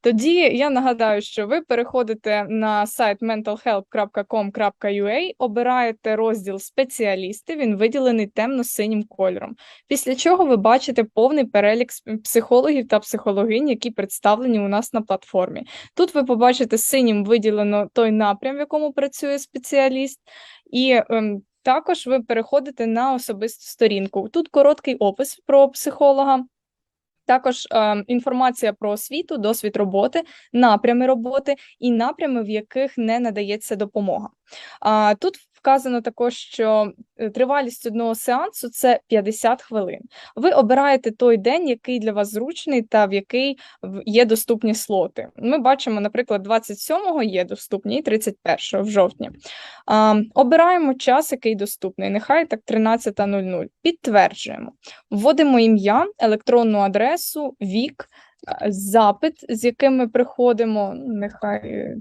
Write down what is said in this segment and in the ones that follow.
Тоді я нагадаю, що ви переходите на сайт mentalhelp.com.ua, обираєте розділ спеціалісти, він виділений темно-синім кольором. Після чого ви бачите повний перелік психологів та психологинь, які представлені у нас на платформі. Тут ви побачите синім виділено той напрям, в якому працює спеціаліст, і ем, також ви переходите на особисту сторінку. Тут короткий опис про психолога. Також е, інформація про освіту, досвід роботи, напрями роботи і напрями, в яких не надається допомога. А тут вказано також, що е, тривалість одного сеансу це 50 хвилин. Ви обираєте той день, який для вас зручний та в який є доступні слоти. Ми бачимо, наприклад, 27-го є доступні і 31-го в жовтні. А, обираємо час, який доступний. Нехай так 13.00. Підтверджуємо. Вводимо ім'я, електронну адресу, вік, е, запит, з яким ми приходимо. Нехай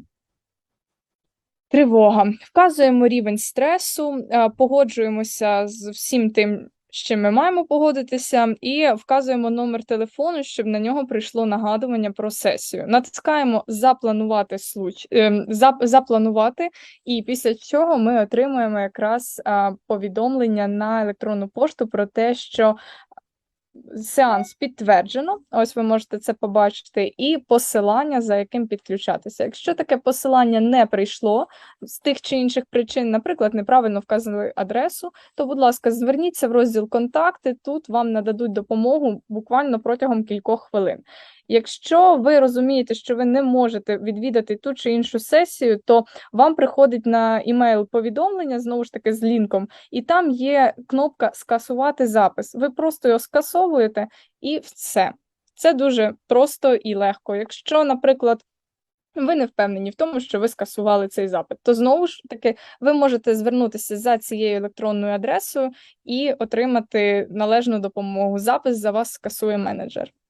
тривога. Вказуємо рівень стресу, е, погоджуємося з всім тим, з чим ми маємо погодитися, і вказуємо номер телефону, щоб на нього прийшло нагадування про сесію. Натискаємо запланувати случ... ем, запланувати, і після цього ми отримуємо якраз повідомлення на електронну пошту про те, що сеанс підтверджено. Ось ви можете це побачити, і посилання, за яким підключатися. Якщо таке посилання не прийшло з тих чи інших причин, наприклад, неправильно вказали адресу, то, будь ласка, зверніться в розділ контакти. Тут вам нададуть допомогу буквально протягом кількох хвилин. Якщо ви розумієте, що ви не можете відвідати ту чи іншу сесію, то вам приходить на імейл повідомлення знову ж таки з лінком, і там є кнопка скасувати запис. Ви просто його скасовуєте і все. Це дуже просто і легко. Якщо, наприклад, ви не впевнені в тому, що ви скасували цей запит, то знову ж таки ви можете звернутися за цією електронною адресою і отримати належну допомогу. Запис за вас скасує менеджер.